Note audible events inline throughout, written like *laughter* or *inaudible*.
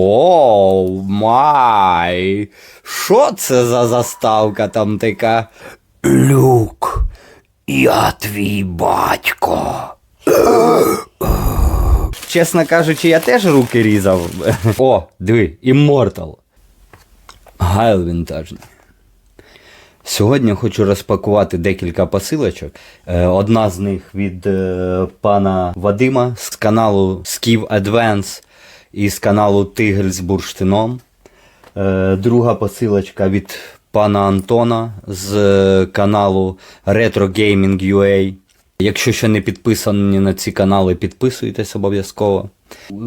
О, май! Що це за заставка там така? Люк, я твій батько. Чесно кажучи, я теж руки різав. *laughs* О, диви, Immortal. Гайл вінтажний. Сьогодні хочу розпакувати декілька посилочок. Е, Одна з них від е, пана Вадима з каналу Skiv Advance і з каналу Тигель з бурштином. Е, Друга посилочка від пана Антона з е, каналу Retro Gaming UA. Якщо ще не підписані на ці канали, підписуйтесь обов'язково.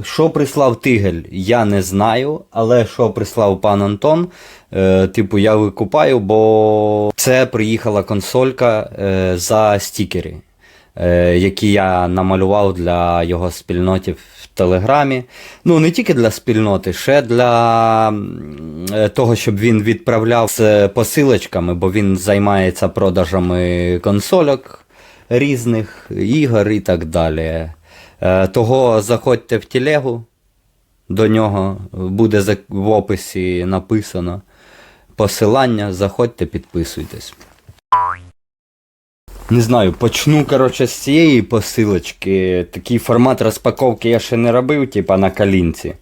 Що прислав Тигель, я не знаю, але що прислав пан Антон, е, типу, я викупаю, бо це приїхала консолька е, за стікери, які я намалював для його спільноти в Телеграмі. Ну, не тільки для спільноти, ще для е, того, щоб він відправляв з посилочками, бо він займається продажами консольок різних ігор і так далі. Е, Того заходьте в телегу, до нього буде в описі написано посилання, заходьте, підписуйтесь. Не знаю, почну, коротше, з цієї посилочки. Такий формат розпаковки я ще не робив, типа на калінці.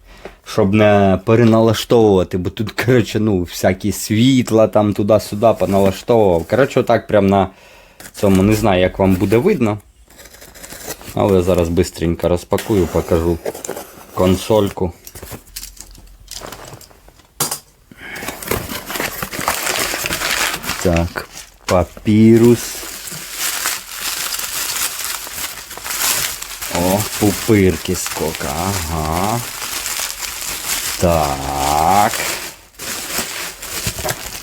Щоб не переналаштовувати, бо тут, коротше, ну, всякі світла там туди-сюди поналаштовував. Коротше, отак прям на цьому не знаю, як вам буде видно. Але зараз швидко розпакую, покажу консольку. Так, папірус. О, пупирки сколько, ага. Так.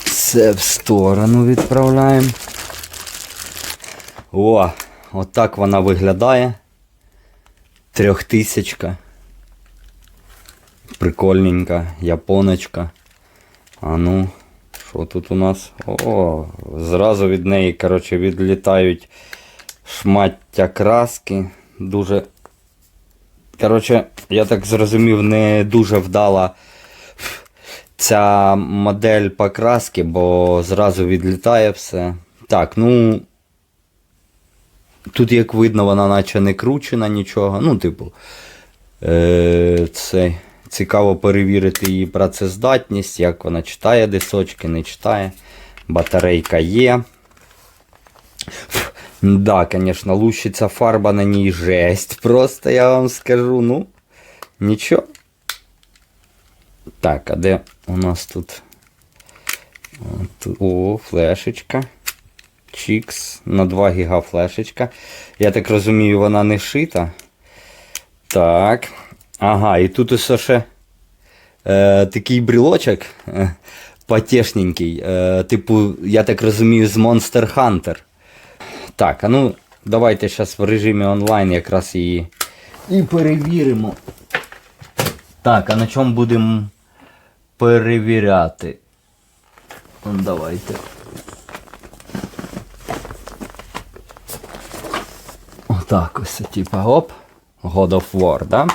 Це в сторону відправляємо. О, отак вона виглядає. Трьохтисячка. Прикольненька, японочка. А ну, що тут у нас? О, зразу від неї, коротше, відлітають шмаття краски. Дуже. Коротше, я так зрозумів, не дуже вдала ця модель покраски, бо зразу відлітає все. Так, ну. Тут, як видно, вона наче не кручена нічого. Ну, типу, е- це цікаво перевірити її працездатність, як вона читає дисочки, не читає. Батарейка є. Да, звісно, лущиться фарба на ній жесть. Просто я вам скажу, ну, нічого. Так, а де у нас тут? О, флешечка. Чікс на 2 гіга флешечка. Я так розумію, вона не шита. Так. Ага, і тут усе ще е, такий брілочок е. Е, типу, я так розумію, з Monster Hunter. Так, а ну, давайте зараз в режимі онлайн якраз її і перевіримо. Так, а на чому будемо перевіряти? Ну, Давайте. Отак ось, типа, оп. God of War, да?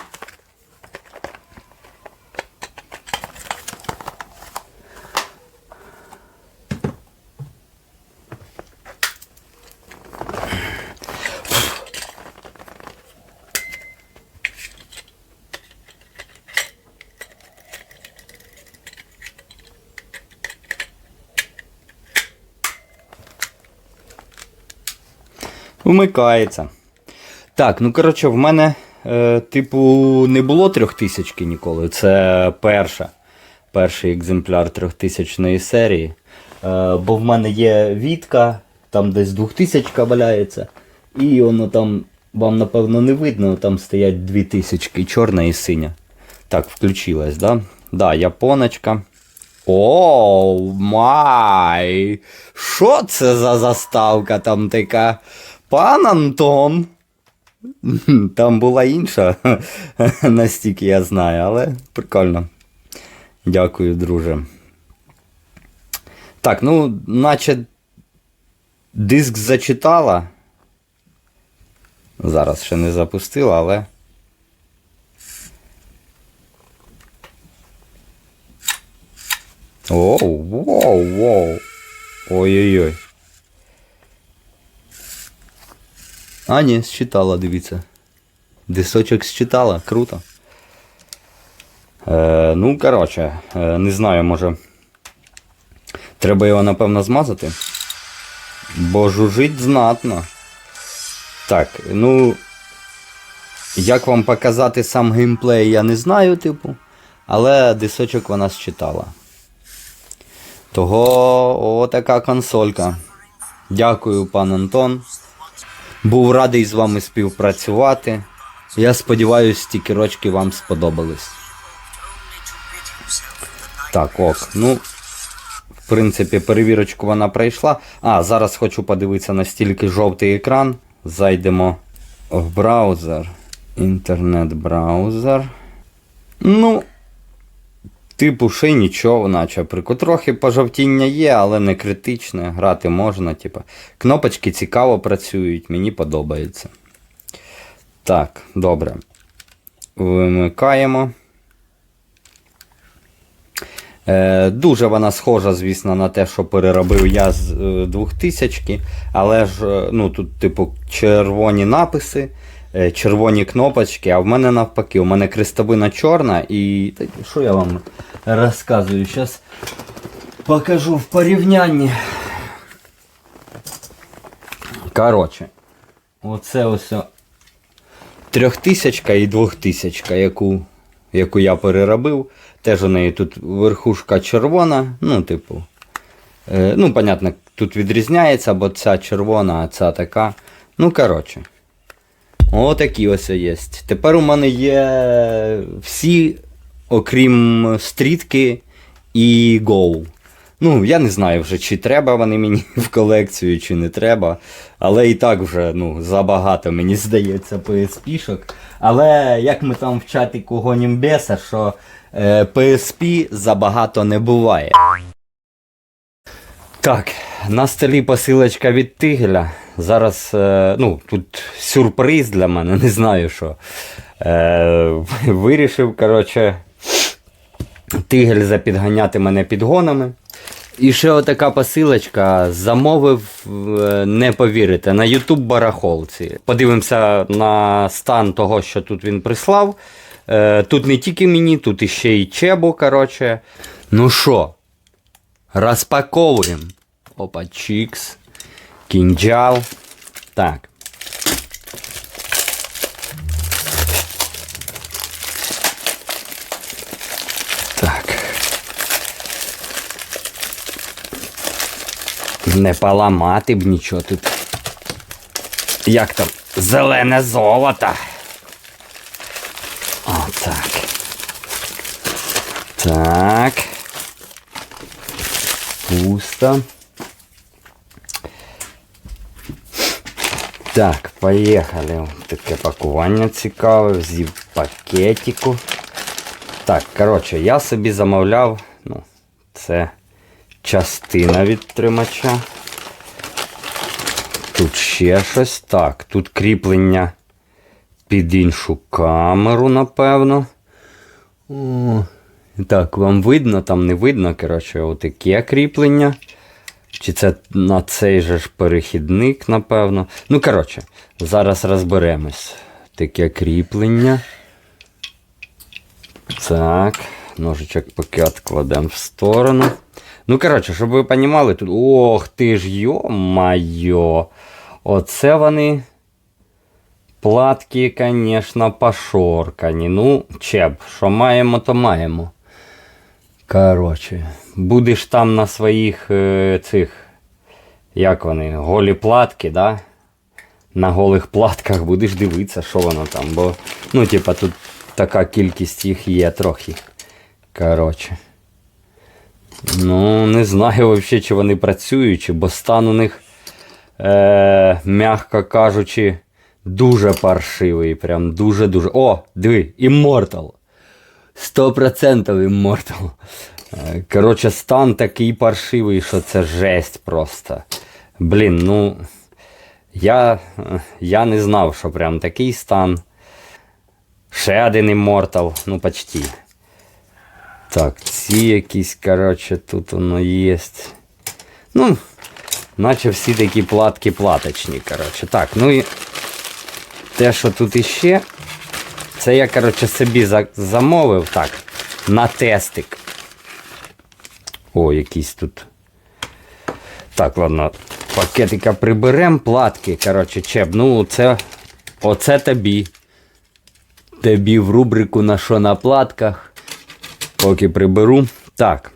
Вмикається. Так, ну коротше, в мене, е, типу, не було трьохтисячки ніколи. Це перша. Перший екземпляр трьохтисячної серії. Е, бо в мене є Вітка, там десь двохтисячка валяється. І воно там, вам напевно не видно, там стоять дві тисячки, чорна і синя. Так, включилась, да? Да, японочка. О, май! Що це за заставка там така? Пан Антон. Там була інша, *laughs* настільки я знаю, але прикольно. Дякую, друже. Так, ну, наче диск зачитала. Зараз ще не запустила, але. Оу, воу, воу. Ой-ой-ой. А, ні, считала, дивіться. Дисочок считала, круто. Е, ну, коротше, е, не знаю, може. Треба його, напевно, змазати. Бо жужить знатно. Так, ну. Як вам показати сам геймплей, я не знаю, типу. Але дисочок вона считала. Того отака консолька. Дякую, пан Антон. Був радий з вами співпрацювати. Я сподіваюся, стікерочки вам сподобались. Так, ок. Ну, в принципі, перевірочку вона пройшла. А, зараз хочу подивитися настільки жовтий екран. Зайдемо в браузер. Інтернет-браузер. Ну, Типу, ще й нічого, наче прику. Трохи пожовтіння є, але не критичне. Грати можна. Типу. Кнопочки цікаво працюють, мені подобається. Так, добре. Вимикаємо. Е, дуже вона схожа, звісно, на те, що переробив я з е, 2000 але ж е, ну, тут, типу, червоні написи, червоні кнопочки, а в мене навпаки, у мене крестовина чорна і. Що я вам розказую? Зараз покажу в порівнянні. Коротше, оце ось трьохтисячка і двохтисячка, яку, яку я переробив. Теж у неї тут верхушка червона, ну, типу. Е, ну, понятно, тут відрізняється, бо ця червона, а ця така. Ну, коротше. Отакі ось є. Тепер у мене є всі, окрім стрітки і Go. Ну, я не знаю вже, чи треба вони мені *laughs* в колекцію, чи не треба. Але і так вже ну, забагато, мені здається, PSP-шок. Але як ми там в чатику гонім беса, що е, PSP забагато не буває. Так, на столі посилочка від Тигеля. Зараз, е, ну, тут сюрприз для мене, *laughs* не знаю що. Е, вирішив, коротше, Тигель запідганяти мене підгонами. І ще отака посилочка замовив, е, не повірите, на YouTube барахолці. Подивимося на стан того, що тут він прислав. Тут не тільки мені, тут іще й Чебу, коротше. Ну що, розпаковуємо. Опа, чікс. Кінджал. Так. Так. Не поламати б нічого тут. Як там? Зелене золото. Отак. Так. Пусто. Так, поїхали. Таке пакування цікаве, взів пакетику. Так, коротше, я собі замовляв, ну, це частина від тримача. Тут ще щось. Так, тут кріплення під іншу камеру, напевно. О, так, вам видно, там не видно, коротше, отаке кріплення. Чи це на цей же ж перехідник, напевно. Ну, коротше, зараз розберемось. Таке кріплення. Так, ножичок поки відкладемо в сторону. Ну, коротше, щоб ви розуміли, тут. Ох ти ж, йо-майо. Оце вони. Платки, звісно, пошоркані. Ну, чеб, що маємо, то маємо. Коротше, будеш там на своїх е, цих. Як вони? Голі платки, да? На голих платках будеш дивитися, що воно там. Бо, ну, типа, тут така кількість їх є трохи. Коротше. Ну, не знаю взагалі, чи вони працюють, бо стан у них, е, м'яко кажучи, дуже паршивий. Прям дуже-дуже. О, диви, Immortal. 100% Immortal. Коротше, стан такий паршивий, що це жесть просто. Блін, ну. Я, я не знав, що прям такий стан. Ще один Immortal, ну почти. Так, ці якісь, коротше, тут воно є. Ну, наче всі такі платки платочні, коротше. Так, ну і те, що тут іще, це я, коротше, собі замовив так, на тестик. О, якісь тут. Так, ладно, пакетика приберем, платки, коротше, чеп. Ну, це. Оце тобі. Тобі в рубрику на що на платках. Поки приберу. Так.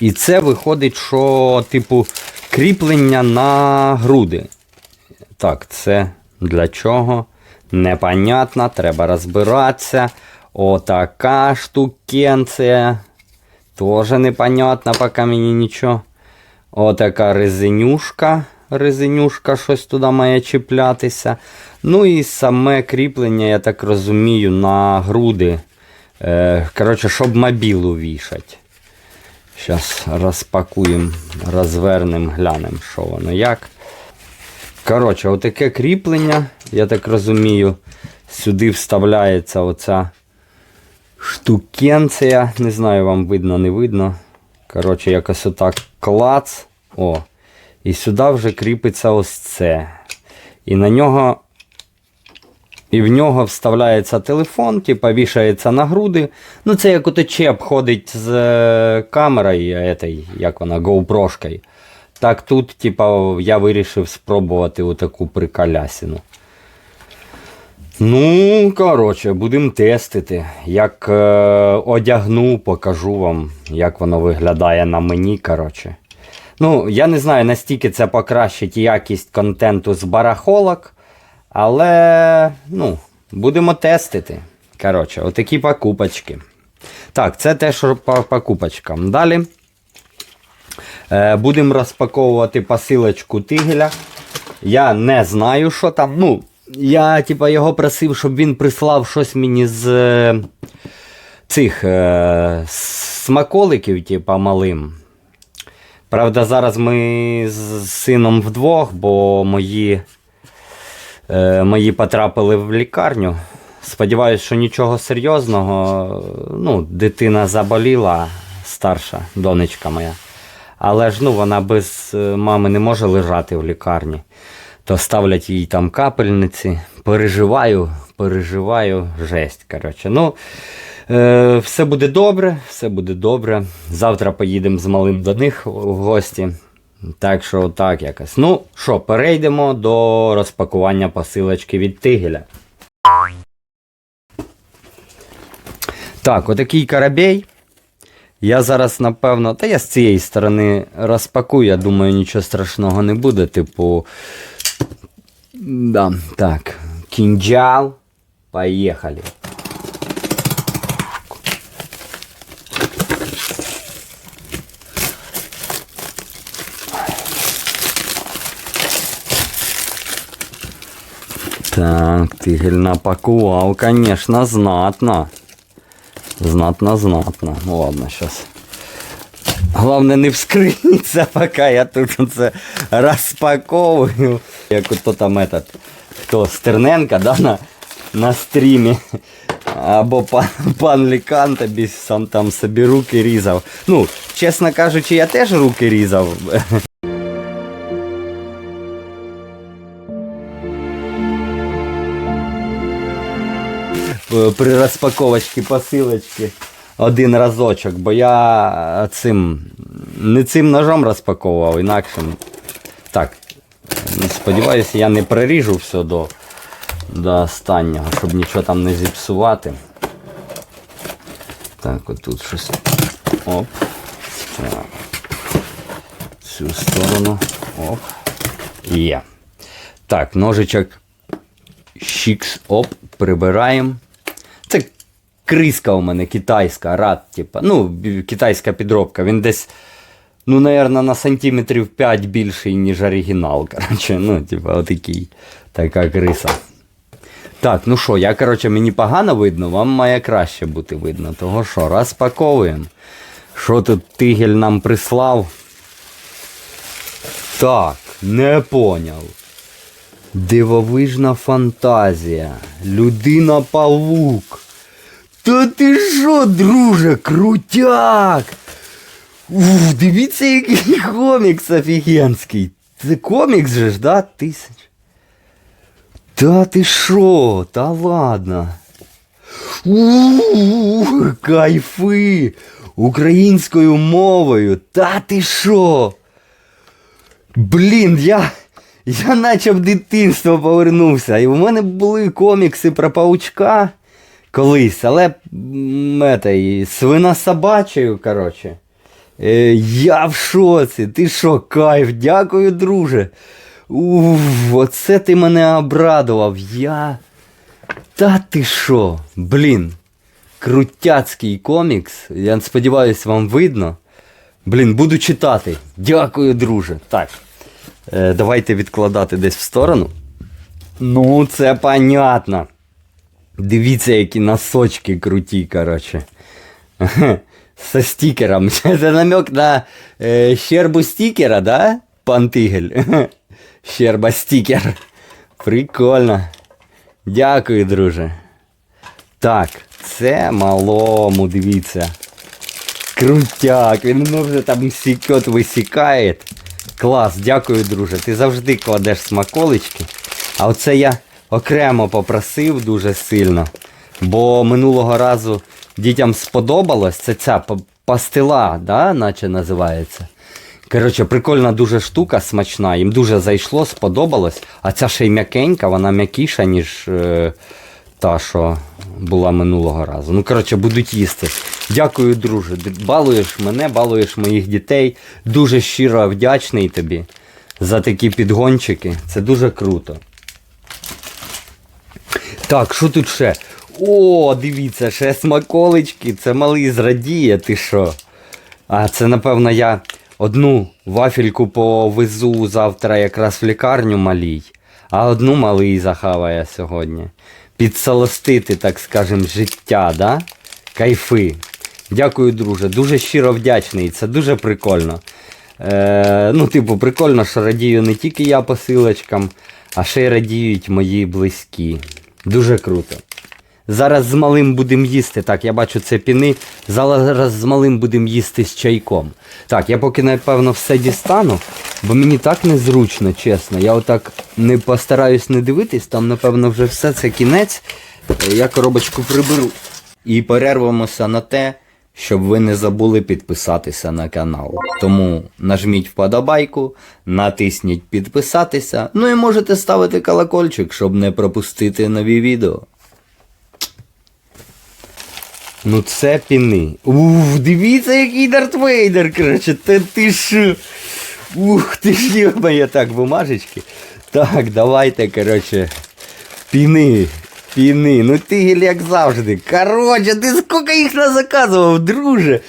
І це виходить, що, типу, кріплення на груди. Так, це для чого? Непонятно, треба розбиратися. Отака штукенція. Тоже непонятно, поки мені нічого. Отака резинюшка. Резинюшка щось туди має чіплятися. Ну і саме кріплення, я так розумію, на груди. Е, коротше, щоб мобілу вішать. Зараз розпакуємо, розвернемо, глянемо, що воно як. Коротше, отаке кріплення, я так розумію, сюди вставляється оця штукенція. Не знаю, вам видно, не видно. Коротше, якось отак клац. О. І сюди вже кріпиться ось це. І на нього. І в нього вставляється телефон, типа вішається на груди. Ну, це як ото чеп ходить з е, камерою, этой, як вона, GoPro-шкою. Так тут, типа, я вирішив спробувати отаку приколясину. Ну, коротше, будемо тестити. Як е, одягну, покажу вам, як воно виглядає на мені. коротше. Ну, я не знаю, настільки це покращить якість контенту з барахолок. Але, ну, будемо тестити. Коротше, отакі покупочки. Так, це те, що по покупочкам. Далі. Е, будемо розпаковувати посилочку тигеля. Я не знаю, що там. Ну, я типа, його просив, щоб він прислав щось мені з е, цих е, смаколиків, типа, малим. Правда, зараз ми з сином вдвох, бо мої, е, мої потрапили в лікарню. Сподіваюсь, що нічого серйозного. Ну, дитина заболіла, старша донечка моя. Але ж ну, вона без е, мами не може лежати в лікарні. То ставлять їй там капельниці. Переживаю, переживаю, жесть. Коротше. Ну, е, все буде добре, все буде добре. Завтра поїдемо з малим до них в гості. Так що так якось. Ну що, перейдемо до розпакування посилочки від тигеля. Так, отакий карабей. Я зараз, напевно, та я з цієї сторони розпакую, я думаю, нічого страшного не буде. Типу. Да, так. Кінджал. Поїхали. Так, тигель напакував, конечно, знатно. Знатно, знатно. Ну ладно, сейчас. Главное не вскрыться, *laughs* пока я тут це розпаковую. Як ото там этот, хто Стерненка, да, на, на стрімі. Або пан, пан Лікан сам там собі руки різав. Ну, чесно кажучи, я теж руки різав. *laughs* При розпаковочці посилочки один разочок, бо я цим не цим ножом розпаковував, інакшим. Так, сподіваюся, я не приріжу все до, до останнього, щоб нічого там не зіпсувати. Так, отут щось. Оп. Так. Цю сторону. Оп. Є. Так, ножичок. Щікс, оп, прибираємо. Криска у мене китайська, рад, типа. Ну, китайська підробка. Він десь, ну, наверное, на сантиметрів 5 більший, ніж оригінал. Коротше, ну, типа, отакий. Така криса. Так, ну що, я, коротше, мені погано видно, вам має краще бути видно. Того що, розпаковуємо. Що тут тигель нам прислав? Так, не поняв. Дивовижна фантазія. Людина павук. Та ти що, друже, крутяк! Уф, дивіться, який комікс офігенський. Це комікс же ж, да? Тисяч. Та ти що? Та ладно. Ух, кайфи! Українською мовою. Та ти що? Блін, я. Я наче в дитинство повернувся. І в мене були комікси про паучка колись, але м, ета, і свина собачою, коротше. Е, я в шоці. Ти що, кайф, дякую, друже. Уф, оце ти мене обрадував. Я. Та ти що? Блін. Крутяцький комікс. Я сподіваюся, вам видно. Блін, буду читати. Дякую, друже. Так. Е, давайте відкладати десь в сторону. Ну, це понятно. Дивіться, які носочки круті, коротше. *laughs* Со стікером. *laughs* Це намек на е, щербу стікера, да? Пан Тигель? *laughs* Щерба стікер. Прикольно. Дякую, друже. Так, це малому, дивіться. Крутяк, він ну, вже там сікот висікає. Клас, дякую, друже. Ти завжди кладеш смаколички. А оце я окремо попросив дуже сильно. Бо минулого разу дітям сподобалось. Це ця пастила, да, наче називається. Коротше, прикольна дуже штука, смачна, їм дуже зайшло, сподобалось. А ця ще й м'якенька, вона м'якіша, ніж е, та, що була минулого разу. Ну, коротше, будуть їсти. Дякую, друже. Балуєш мене, балуєш моїх дітей. Дуже щиро вдячний тобі за такі підгончики. Це дуже круто. Так, що тут ще? О, дивіться, ще смаколички. Це малий зрадіє, ти що? А це, напевно, я одну вафельку повезу завтра якраз в лікарню малій, а одну малий захаває сьогодні. Підсолостити, так скажем, життя, да? Кайфи. Дякую, друже. Дуже щиро вдячний. Це дуже прикольно. Е, ну, типу, прикольно, що радію не тільки я посилочкам, а ще й радіють мої близькі. Дуже круто. Зараз з малим будемо їсти. Так, я бачу це піни. Зараз з малим будемо їсти з чайком. Так, я поки напевно все дістану, бо мені так незручно, чесно. Я отак не постараюсь не дивитись, там, напевно, вже все це кінець. Е, Я коробочку приберу. І перервемося на те, щоб ви не забули підписатися на канал. Тому нажміть вподобайку, натисніть підписатися, ну і можете ставити колокольчик, щоб не пропустити нові відео. Ну це піни. Ух, дивіться, який Дарт Вейдер, коротше, та ти що? Ух, ти ж йомає, так, бумажечки. Так, давайте, коротше, піни. Піни. Ну ти як завжди. Коротше, ти скільки їх назаказував, друже?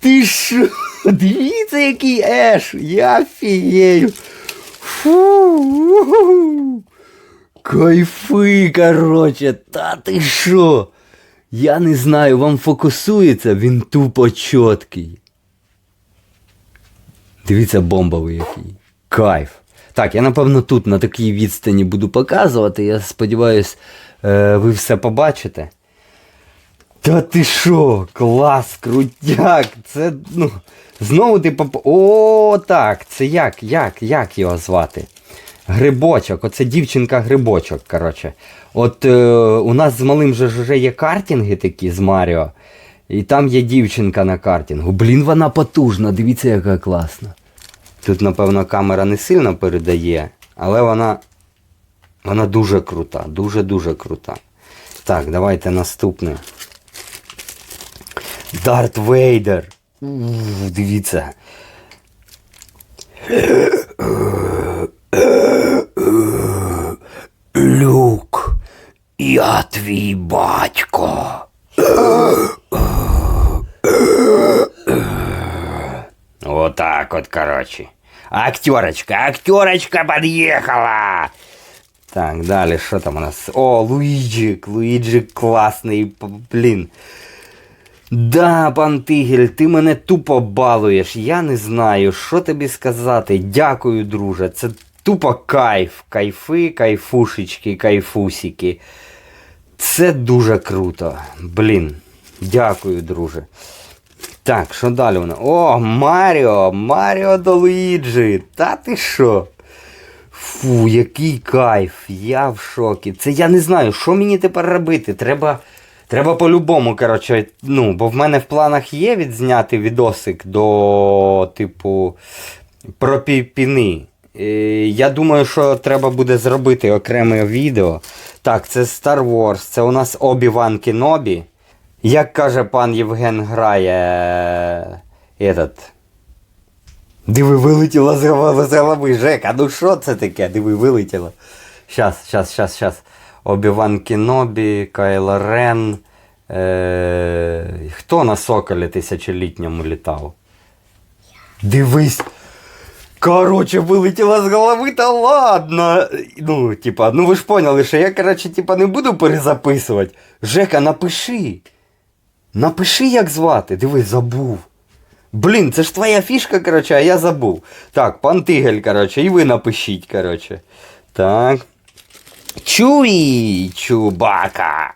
Ти що? *laughs* Дивіться, який еш. Я фією. Фу. Кайфи, коротше, та ти що? Я не знаю, вам фокусується, він тупо чіткий. Дивіться, бомбовий який. Кайф. Так, я напевно тут на такій відстані буду показувати. Я сподіваюсь, ви все побачите. Та ти що? Клас, крутяк! Це, ну, знову ти поп... О, так, це як, як, як його звати? Грибочок, оце дівчинка грибочок, коротше. От е, у нас з малим же вже є картинги такі з Маріо. І там є дівчинка на картингу. Блін, вона потужна, дивіться, яка класна. Тут, напевно, камера не сильно передає, але вона. Вона дуже крута, дуже-дуже крута. Так, давайте наступне. Дарт Вейдер. Дивіться. Люк, я твій батько. Отак от, короче. Актерочка, актерочка подъехала. Так, далі, що там у нас? О, Луїджик, Луїджик класний, блін. Да, пан Тигель, ти мене тупо балуєш. Я не знаю, що тобі сказати. Дякую, друже. Це тупо кайф. Кайфи, кайфушечки, кайфусики. Це дуже круто. Блін. Дякую, друже. Так, що далі у нас? О, Маріо! Маріо до Луїджі! Та ти що? Фу, який кайф! Я в шокі. Це я не знаю, що мені тепер робити. Треба. Треба по-любому, коротше, ну, бо в мене в планах є відзняти відосик до, типу, про піпіни. Е, Я думаю, що треба буде зробити окреме відео. Так, це Star Wars, це у нас Обі-Ван Кенобі. Як каже пан Євген грає е, этот. Диви, вилетіла з голови. Жека, ну що це таке? Диви, вилетіло. Щас, щас, щас, щас. Обі-Ван Кенобі, Кайло Рен. Е... Хто на соколі тисячолітньому літав? Дивись. Короче, вилетіла з голови, та ладно. Ну, типа, ну ви ж поняли, що я, короче, типа, не буду перезаписувати. Жека, напиши. Напиши, як звати. Диви, забув. Блін, це ж твоя фішка, короче, а я забув. Так, пан Тигель, короче, і ви напишіть, короче. Так. Чуй, чубака.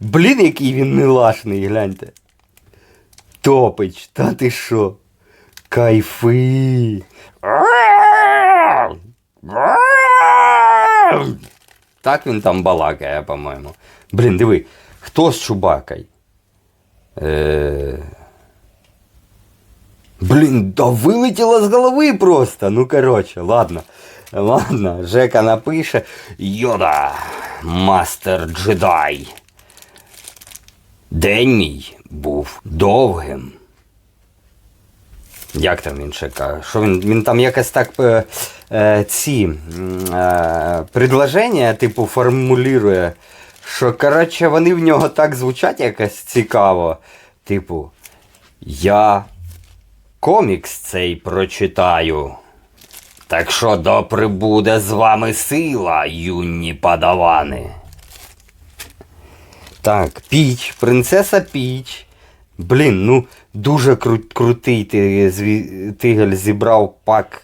Блін, який він милашний, гляньте. Топич, та ти що? Кайфи. Так він там балакає, по-моєму. Блін, диви, хто з Чубакою? Е... Блін, да вилетіло з голови просто. Ну, короче, ладно. Ладно, Жека напише. Йода, мастер джедай. День мій був довгим. Як там він ще каже? Що він, він там якось так е, е, ці е, предложення, типу, формулює, що, коротше, вони в нього так звучать якось цікаво. Типу, я комікс цей прочитаю. Так що допри буде з вами сила, юні падавани. Так, Піч, принцеса Піч. Блін, ну дуже кру- крутий ти, тигель зібрав пак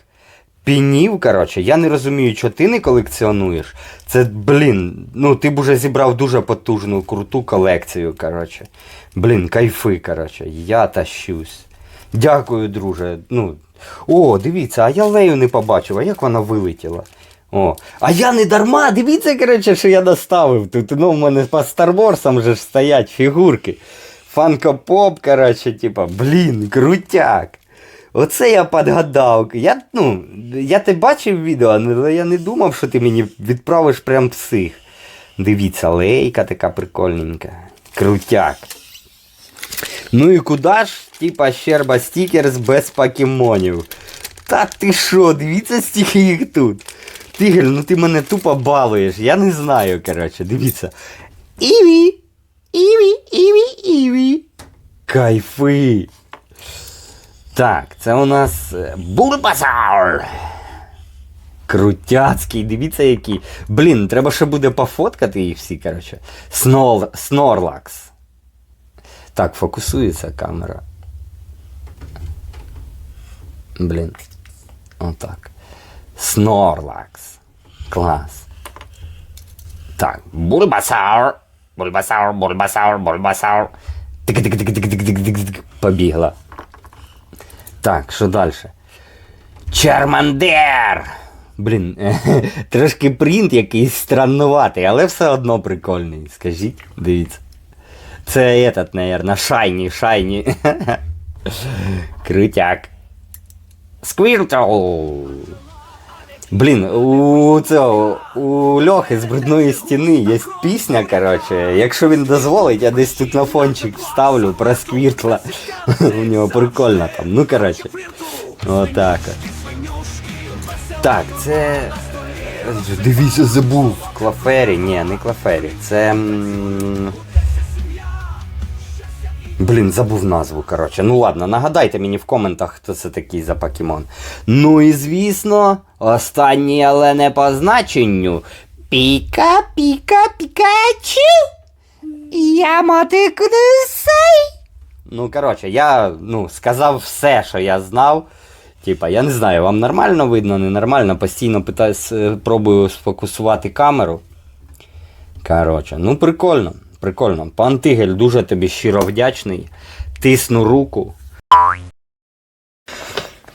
пінів. Коротше. Я не розумію, що ти не колекціонуєш. Це, блін, ну ти б уже зібрав дуже потужну, круту колекцію. коротше. Блін, кайфи, коротше. Я тащусь. Дякую, друже. Ну, о, дивіться, а я Лею не побачив, а як вона вилетіла. О, а я не дарма, дивіться, коротше, що я доставив. Тут ну, в мене по Star Wars ж стоять фігурки. Фанко Поп, коротше, типа, блін, крутяк. Оце я подгадав. Я, ну, я те бачив відео, але я не думав, що ти мені відправиш прям псих. Дивіться, лейка така прикольненька. Крутяк. Ну і куди ж, типа, щерба стікерс без покемонів? Та ти що, дивіться, стільки їх тут. Тигель, ну ти мене тупо балуєш. Я не знаю, коротше, дивіться. Іві! Іві, іві, іві. Кайфи. Так, це у нас е, Крутяцький, дивіться який. Блін, треба ще буде пофоткати їх всі, коротше. Снор... Снорлакс. Так, фокусується камера. Блін. Отак. Снорлакс. Клас. Так, Бульбасаур. Бульбасаур, Бульбасаур, Бульбасаур. Тик-тик-тик-тик-тик-тик-тик. Побігла. Так, що далі? Чармандер! Блін, *laughs* трошки принт якийсь страннуватий, але все одно прикольний. Скажіть, дивіться. Це этот, наверное, шайні, шайні. *laughs* Крутяк. Сквіртл. Блін, у цього, у Льохи з брудної стіни є пісня, коротше. Якщо він дозволить, я десь тут на фончик вставлю про сквіртла. *laughs* У нього прикольно там. Ну, коротше. Отак. от. Так, це. Дивіться, забув. Клафері? Ні, не Клафері. Це. Блін, забув назву, коротше. Ну ладно, нагадайте мені в коментах, хто це такий за покемон. Ну і звісно, останній, але не по значенню. Піка, піка, пікачу. Я мотикнусей. Ну, коротше, я ну, сказав все, що я знав. Типа, я не знаю, вам нормально видно, ненормально, постійно питаюсь, е, пробую сфокусувати камеру. Коротше, ну прикольно. Прикольно. Пан Тигель, дуже тобі щиро вдячний. Тисну руку.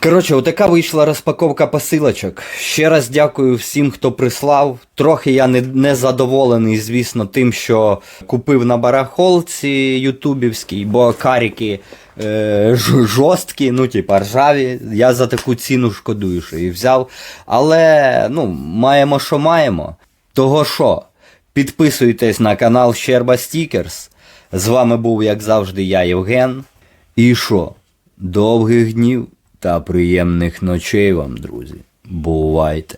Коротше, отака вийшла розпаковка посилочок. Ще раз дякую всім, хто прислав. Трохи я не, не задоволений, звісно, тим, що купив на барахолці ютубівській, бо каріки е, жорсткі, ну, типа ржаві. Я за таку ціну шкодую, що їх взяв. Але ну, маємо, що маємо. Того що, підписуйтесь на канал Щерба Стікерс. З вами був, як завжди, я, Євген. І що? Довгих днів та приємних ночей вам, друзі. Бувайте!